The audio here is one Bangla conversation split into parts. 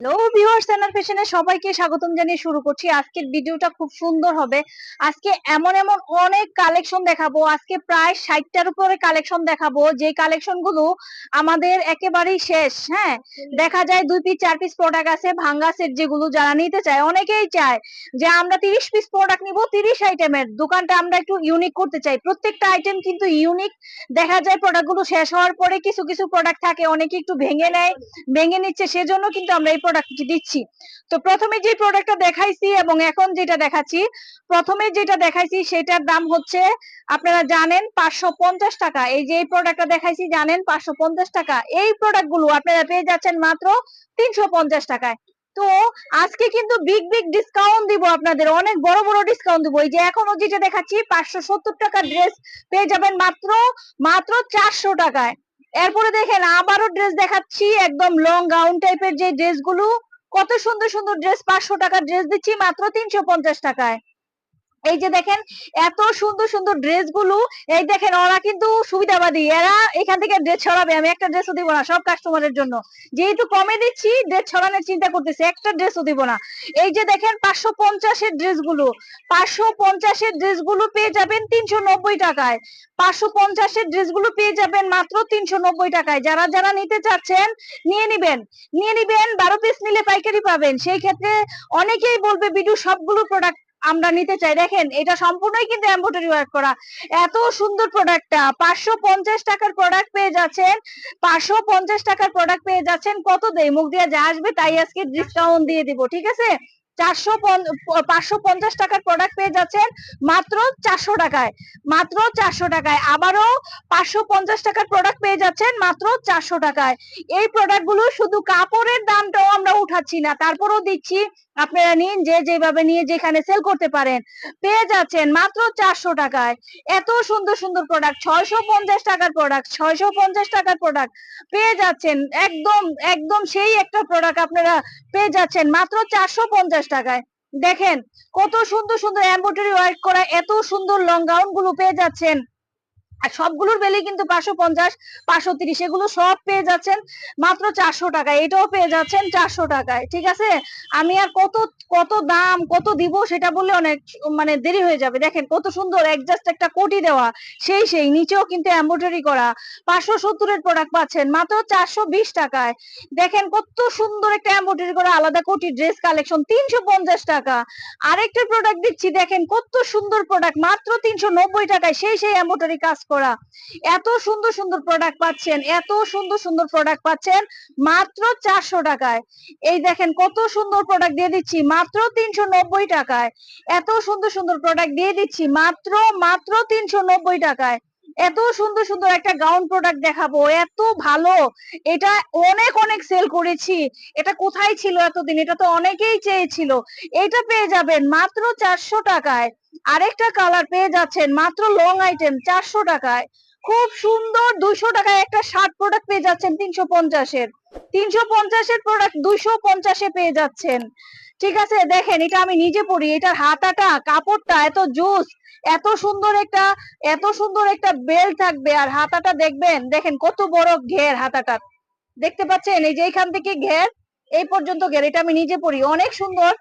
হ্যালো ভিউয়ার্স চ্যানেল সবাইকে স্বাগতম জানিয়ে শুরু করছি। আজকের ভিডিওটা খুব সুন্দর হবে। আজকে এমন এমন অনেক কালেকশন দেখাবো। আজকে প্রায় ষাটটার উপরে কালেকশন দেখাবো। যে কালেকশনগুলো আমাদের একেবারেই শেষ হ্যাঁ? দেখা যায় দুই পিস চার পিস প্রোডাক্ট আছে, ভাঙ্গা সেট যেগুলো যারা নিতে চায়, অনেকেই চায় যে আমরা তিরিশ পিস প্রোডাক্ট নিব তিরিশ আইটেমের দোকানটা আমরা একটু ইউনিক করতে চাই। প্রত্যেকটা আইটেম কিন্তু ইউনিক দেখা যায় প্রোডাক্টগুলো শেষ হওয়ার পরে কিছু কিছু প্রোডাক্ট থাকে, অনেকে একটু ভেঙে নেয়, ভেঙে নিচ্ছে, সেজন্য কিন্তু আমরা এই প্রোডাক্টটি দিচ্ছি। তো প্রথমে যে প্রোডাক্টটা দেখাইছি এবং এখন যেটা দেখাচ্ছি, প্রথমে যেটা দেখাইছি সেটার দাম হচ্ছে, আপনারা জানেন পাঁচশো পঞ্চাশ টাকা। এই যে প্রোডাক্টটা দেখাইছি, জানেন পাঁচশো পঞ্চাশ টাকা। এই প্রোডাক্টগুলো আপনারা পেয়ে যাচ্ছেন মাত্র তিনশো পঞ্চাশ টাকায়। তো আজকে কিন্তু বিগ বিগ ডিসকাউন্ট দিব আপনাদের, অনেক বড় বড় ডিসকাউন্ট দিব। এই যে এখনও যেটা দেখাচ্ছি, পাঁচশো টাকার ড্রেস পেয়ে যাবেন মাত্র মাত্র চারশো টাকায়। এরপরে দেখেন আবারও ড্রেস দেখাচ্ছি, একদম লং গাউন টাইপের যে ড্রেসগুলো কত সুন্দর সুন্দর ড্রেস পাঁচশো টাকার ড্রেস দিচ্ছি, মাত্র তিনশো পঞ্চাশ টাকায়। এই যে দেখেন, এত সুন্দর সুন্দর ড্রেসগুলো, এই দেখেন ওরা কিন্তু সুবিধাবাদী। এরা এখান থেকে ড্রেস ছড়াবে আমি একটা ড্রেসও দিব না, সব কাস্টমারের জন্য। যেহেতু কমে দিচ্ছি ড্রেস ছড়ানোর চিন্তা করতেছি, একটা ড্রেসও দিব না। এই যে দেখেন, পাঁচশো পঞ্চাশের ড্রেসগুলো, পাঁচশো পঞ্চাশের ড্রেসগুলো পেয়ে যাবেন তিনশো নব্বই টাকায়। পাঁচশো পঞ্চাশের ড্রেসগুলো পেয়ে যাবেন মাত্র তিনশো নব্বই টাকায়। যারা যারা নিতে চাচ্ছেন, নিয়ে নিবেন। নিয়ে নিবেন, বারো পিস নিলে পাইকারি পাবেন। সেই ক্ষেত্রে অনেকেই বলবে, বিডু, সবগুলো প্রোডাক্ট আমরা নিতে চাই। দেখেন, এটা সম্পূর্ণই কিন্তু এমব্রয়ডারি ওয়ার্ক করা। এত সুন্দর প্রোডাক্টটা পাঁচশো পঞ্চাশ টাকার প্রোডাক্ট পেয়ে যাচ্ছেন। পাঁচশো পঞ্চাশ টাকার প্রোডাক্ট পেয়ে যাচ্ছেন। কত দেয়? মুখ দিয়ে যা আসবে তাই আজকে ডিসকাউন্ট দিয়ে দিব, ঠিক আছে? চারশো পাঁচশো পঞ্চাশ টাকার প্রোডাক্ট পেয়ে যাচ্ছেন মাত্র চারশো টাকায়। মাত্র চারশো টাকায়। আবারও পাঁচশো পঞ্চাশ টাকার প্রোডাক্ট পেয়ে যাচ্ছেন মাত্র চারশো টাকায়। এই প্রোডাক্টগুলো শুধু কাপড়ের দামটাও আমরা উঠাচ্ছি না, তারপরেও দিচ্ছি। আপনারা নিন, যে যেভাবে নিয়ে যেখানে সেল করতে পারেন। পেয়ে যাচ্ছেন মাত্র চারশো টাকায়। এত সুন্দর সুন্দর প্রোডাক্ট ছয়শো পঞ্চাশ টাকার প্রোডাক্ট ছয়শো পঞ্চাশ টাকার প্রোডাক্ট পেয়ে যাচ্ছেন। একদম একদম সেই একটা প্রোডাক্ট আপনারা পেয়ে যাচ্ছেন মাত্র চারশো পঞ্চাশ টাকায়। দেখেন, কত সুন্দর সুন্দর এম্ব্রয়ডারি ওয়ার্ক করা, এত সুন্দর লং গাউনগুলো পেয়ে যাচ্ছেন। আর সবগুলোর বেলে কিন্তু পাঁচশো পঞ্চাশ, পাঁচশো তিরিশ, এগুলো সব পেয়ে যাচ্ছেন মাত্র চারশো টাকায়। এটাও পেয়ে যাচ্ছেন চারশো টাকায়, ঠিক আছে? আমি আর কত কত দাম, কত দিব সেটা বললে অনেক মানে দেরি হয়ে যাবে। দেখেন কত সুন্দর একজাস্ট একটা কোটি দেওয়া, সেই সেই, নিচেও কিন্তু এম্ব্রয়ডারি করা। পাঁচশো সত্তরের প্রোডাক্ট পাচ্ছেন, মাত্র চারশো বিশ টাকায়। দেখেন কত সুন্দর একটা এম্ব্রয়ডারি করা আলাদা কোটি ড্রেস কালেকশন তিনশো পঞ্চাশ টাকা। আরেকটা প্রোডাক্ট দিচ্ছি, দেখেন কত সুন্দর প্রোডাক্ট মাত্র তিনশো নব্বই টাকায়, সেই সেই এম্ব্রয়ডারি কাজ করা। এত সুন্দর সুন্দর প্রোডাক্ট পাচ্ছেন, এত সুন্দর সুন্দর প্রোডাক্ট পাচ্ছেন, মাত্র চারশো টাকায়। এই দেখেন কত সুন্দর প্রোডাক্ট দিয়ে দিচ্ছি, মাত্র তিনশো নব্বই টাকায়। এত সুন্দর সুন্দর প্রোডাক্ট দিয়ে দিচ্ছি, মাত্র মাত্র তিনশো নব্বই টাকায়। এত সুন্দর সুন্দর একটা গাউন প্রোডাক্ট দেখাবো, এত ভালো। এটা অনেক অনেক সেল করেছি। এটা কোথায় ছিল এতদিন? এটা তো অনেকেই চেয়েছিল। এটা পেয়ে যাবেন মাত্র চারশো টাকায়। আরেকটা কালার পেয়ে যাচ্ছেন মাত্র লং আইটেম চারশো টাকায়। খুব সুন্দর দুইশো টাকায় একটা শার্ট প্রোডাক্ট পেয়ে যাচ্ছেন তিনশো পঞ্চাশের। তিনশো পঞ্চাশের প্রোডাক্ট দুইশো পঞ্চাশে পেয়ে যাচ্ছেন। ঠিক আছে, দেখেন এটা আমি নিজে পড়ি এটার হাতাটা, কাপড়টা এত জুস, এত সুন্দর একটা, এত সুন্দর একটা বেল থাকবে আর হাতাটা দেখবেন, দেখেন কত বড় ঘের হাতাটা। দেখতে পাচ্ছেন? এই যে এখান থেকে ঘের, এই পর্যন্ত ঘের, এটা আমি নিজে পড়ি অনেক সুন্দর।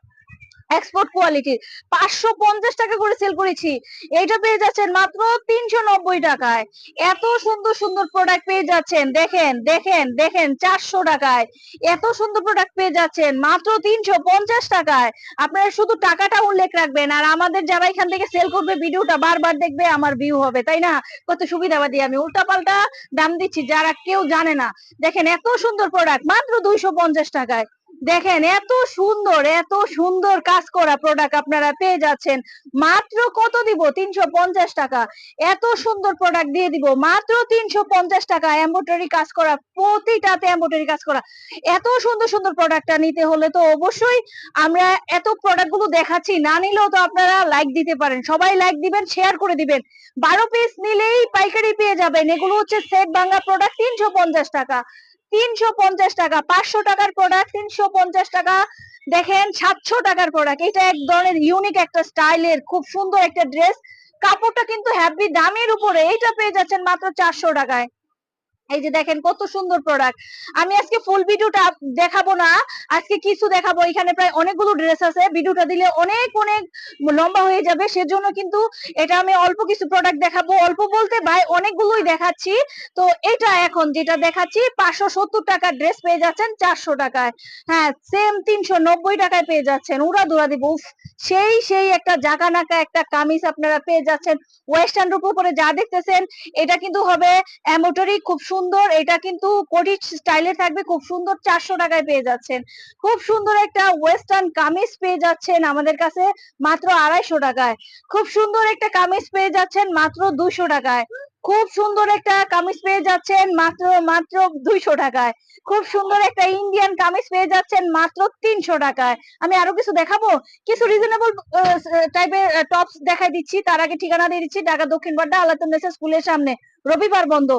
এক্সপোর্ট কোয়ালিটি পাঁচশো পঞ্চাশ টাকা করে সেল করেছি। এইটা পেয়ে যাচ্ছেন মাত্র তিনশো নব্বই টাকায়। এত সুন্দর সুন্দর প্রোডাক্ট পেয়ে যাচ্ছেন। দেখেন দেখেন দেখেন, চারশো টাকায়। এত সুন্দর প্রোডাক্ট পেয়ে যাচ্ছেন মাত্র তিনশো পঞ্চাশ টাকায়। আপনারা শুধু টাকাটা উল্লেখ রাখবেন আর আমাদের যারা এখান থেকে সেল করবে, ভিডিওটা বারবার দেখবে, আমার ভিউ হবে, তাই না? কত সুবিধাবাদী আমি উল্টা পাল্টা দাম দিচ্ছি, যারা কেউ জানে না। দেখেন, এত সুন্দর প্রোডাক্ট মাত্র দুইশো পঞ্চাশ টাকায়। দেখেন, এত সুন্দর এত সুন্দর কাজ করা প্রোডাক্ট আপনারা পেয়ে যাচ্ছেন। মাত্র কত দিব? তিনশো পঞ্চাশ টাকা। এত সুন্দর প্রোডাক্ট দিয়ে দিব। মাত্র তিনশো পঞ্চাশ টাকা এম্ব্রয়ডারি কাজ করা, প্রতিটাতে এম্ব্রয়ডারি কাজ করা। এত সুন্দর সুন্দর প্রোডাক্টটা নিতে হলে তো অবশ্যই আমরা এত প্রোডাক্টগুলো দেখাচ্ছি। না নিলেও তো আপনারা লাইক দিতে পারেন। সবাই লাইক দিবেন শেয়ার করে দিবেন। বারো পিস নিলেই পাইকারি পেয়ে যাবেন। এগুলো হচ্ছে সেট বাংলা প্রোডাক্ট তিনশো পঞ্চাশ টাকা। তিনশো পঞ্চাশ টাকা, পাঁচশো টাকার প্রোডাক্ট তিনশো পঞ্চাশ টাকা। দেখেন, সাতশো টাকার প্রোডাক্ট এটা এক ধরনের ইউনিক একটা স্টাইলের, খুব সুন্দর একটা ড্রেস কাপড়টা কিন্তু হ্যাপি দামের উপরে। এইটা পেয়ে যাচ্ছেন মাত্র চারশো টাকায়। এই যে দেখেন কত সুন্দর প্রোডাক্ট আমি আজকে ফুল ভিডিওটা দেখাবো না, আজকে কিছু দেখাবো। এখানে প্রায় অনেকগুলো ড্রেস আছে। ভিডিওটা দিলে অনেক অনেক লম্বা হয়ে যাবে। সেজন্য কিন্তু এটা আমি অল্প কিছু প্রোডাক্ট দেখাবো। অল্প বলতে ভাই অনেকগুলোই দেখাচ্ছি। তো এটা এখন যেটা দেখাচ্ছি, পাঁচশো সত্তর টাকার ড্রেস পেয়ে যাচ্ছেন চারশো টাকায়। হ্যাঁ সেম তিনশো নব্বই টাকায় পেয়ে যাচ্ছেন। উড়া দুরা দিব। সেই সেই একটা জাগা নাকা একটা কামিজ আপনারা পেয়ে যাচ্ছেন। ওয়েস্টার্ন রূপ উপরে যা দেখতেছেন, এটা কিন্তু হবে এমোটরি খুব সুন্দর এটা কিন্তু কোটি স্টাইলে থাকবে, খুব সুন্দর চারশো টাকায় পেয়ে যাচ্ছেন। খুব সুন্দর একটা ওয়েস্টার্ন কামিজ পেয়ে যাচ্ছেন আমাদের কাছে মাত্র আড়াইশো টাকায়। খুব সুন্দর একটা কামিজ পেয়ে যাচ্ছেন মাত্র দুশো টাকায়। খুব সুন্দর একটা কামিজ পেয়ে যাচ্ছেন মাত্র মাত্র দুইশো টাকায়। খুব সুন্দর একটা ইন্ডিয়ান কামিজ পেয়ে যাচ্ছেন মাত্র তিনশো টাকায়। আমি আরও কিছু দেখাবো? কিছু রিজনেবল টাইপের টপস দেখাই দিচ্ছি। তার আগে ঠিকানা দিয়ে দিচ্ছি, ঢাকা দক্ষিণ বাড্ডা আলাতুন স্কুলের সামনে। রবিবার বন্ধ।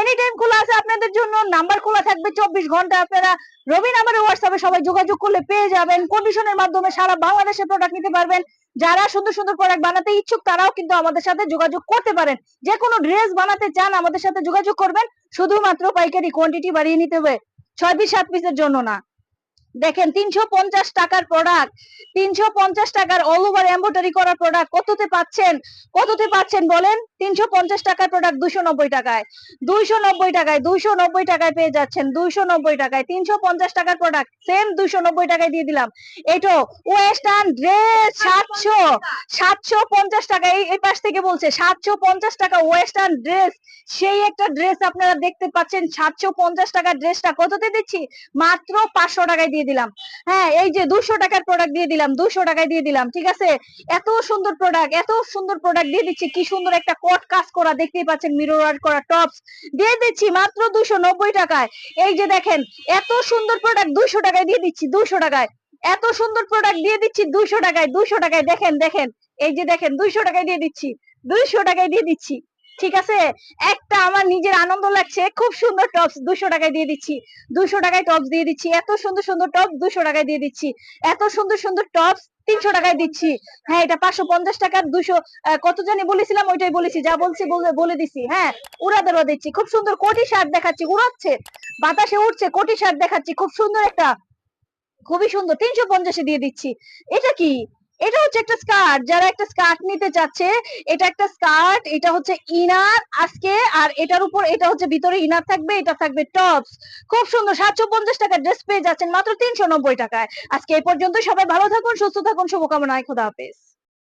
এনি টাইম খোলা আছে আপনাদের জন্য নাম্বার খোলা থাকবে চব্বিশ ঘণ্টা। আপনারা রবি নাম্বারে হোয়াটসঅ্যাপে সবাই যোগাযোগ করলে পেয়ে যাবেন। কন্ডিশনের মাধ্যমে সারা বাংলাদেশে প্রোডাক্ট নিতে পারবেন। যারা সুন্দর সুন্দর প্রোডাক্ট বানাতে ইচ্ছুক, তারাও কিন্তু আমাদের সাথে যোগাযোগ করতে পারেন। যে কোনো ড্রেস বানাতে চান, আমাদের সাথে যোগাযোগ করবেন। শুধুমাত্র পাইকারি কোয়ান্টিটি বাড়িয়ে নিতে হবে। ছয় পিস সাত পিসের জন্য না। দেখেন, তিনশো পঞ্চাশ টাকার প্রোডাক্ট তিনশো পঞ্চাশ টাকার অল ওভার এম্ব্রয়ডারি করা প্রোডাক্ট কততে পাচ্ছেন? কততে পাচ্ছেন বলেন? তিনশো পঞ্চাশ টাকার প্রোডাক্ট দুশো নব্বই টাকায়। দুইশো নব্বই টাকায় দুইশো নব্বই টাকায় পেয়ে যাচ্ছেন দুইশো নব্বই টাকায়, তিনশো পঞ্চাশ টাকার প্রোডাক্ট সেম দুইশো নব্বই টাকায় দিয়ে দিলাম। এটো ওয়েস্টার্ন ড্রেস সাতশো সাতশো পঞ্চাশ টাকা, এই পাশ থেকে বলছে, সাতশো পঞ্চাশ টাকা ওয়েস্টার্ন ড্রেস সেই একটা ড্রেস আপনারা দেখতে পাচ্ছেন, সাতশো পঞ্চাশ টাকার ড্রেসটা কততে দিচ্ছি? মাত্র পাঁচশো টাকায় দিয়ে দিলাম। হ্যাঁ এই যে দুশো টাকার প্রোডাক্ট দিয়ে দিলাম, দুশো টাকায় দিয়ে দিলাম, ঠিক আছে? এত সুন্দর প্রোডাক্ট এত সুন্দর প্রোডাক্ট দিয়ে দিচ্ছি, কি সুন্দর একটা কট কাজ করা, দেখতেই পাচ্ছেন মিরর ওয়ার্ক করা টপস দিয়ে দিচ্ছি মাত্র দুশো টাকায়। এই যে দেখেন, এত সুন্দর প্রোডাক্ট দুশো টাকায় দিয়ে দিচ্ছি দুশো টাকায়। এত সুন্দর প্রোডাক্ট দিয়ে দিচ্ছি দুশো টাকায় দুশো টাকায়, দেখেন দেখেন, এই যে দেখেন, দুইশো টাকায় দিয়ে দিচ্ছি, দুইশো টাকায় দিয়ে দিচ্ছি, ঠিক আছে? একটা আমার নিজের আনন্দ লাগছে, খুব সুন্দর টপস দুশো টাকায় দিয়ে দিচ্ছি দুশো টাকায় টপস দিয়ে দিচ্ছি, এত সুন্দর সুন্দর টপ দুশো টাকায় দিয়ে দিচ্ছি, এত সুন্দর সুন্দর টপস তিনশো টাকায় দিচ্ছি। হ্যাঁ এটা পাঁচশো পঞ্চাশ টাকার দুশো কত জানি বলেছিলাম, ওইটাই বলেছি। যা বলছি বলে দিছি। হ্যাঁ উড়া দেওয়া দিচ্ছি। খুব সুন্দর কোটি শার্ট দেখাচ্ছি। উড়াচ্ছে। বাতাসে উঠছে কোটি শার্ট দেখাচ্ছি। খুব সুন্দর একটা, খুবই সুন্দর। তিনশো পঞ্চাশে দিয়ে দিচ্ছি। এটা কি? এটা হচ্ছে একটা স্কার্ট। যারা একটা স্কার্ট নিতে চাচ্ছে, এটা একটা স্কার্ট, এটা হচ্ছে ইনার আজকে, আর এটার উপর, এটা হচ্ছে ভিতরে ইনার থাকবে, এটা থাকবে টপস। খুব সুন্দর, সাতশো পঞ্চাশ টাকা ড্রেস পেয়ে যাচ্ছেন মাত্র তিনশো নব্বই টাকায়। আজকে এই পর্যন্ত সবাই ভালো থাকুন, সুস্থ থাকুন শুভকামনায় খোদা হাফেজ।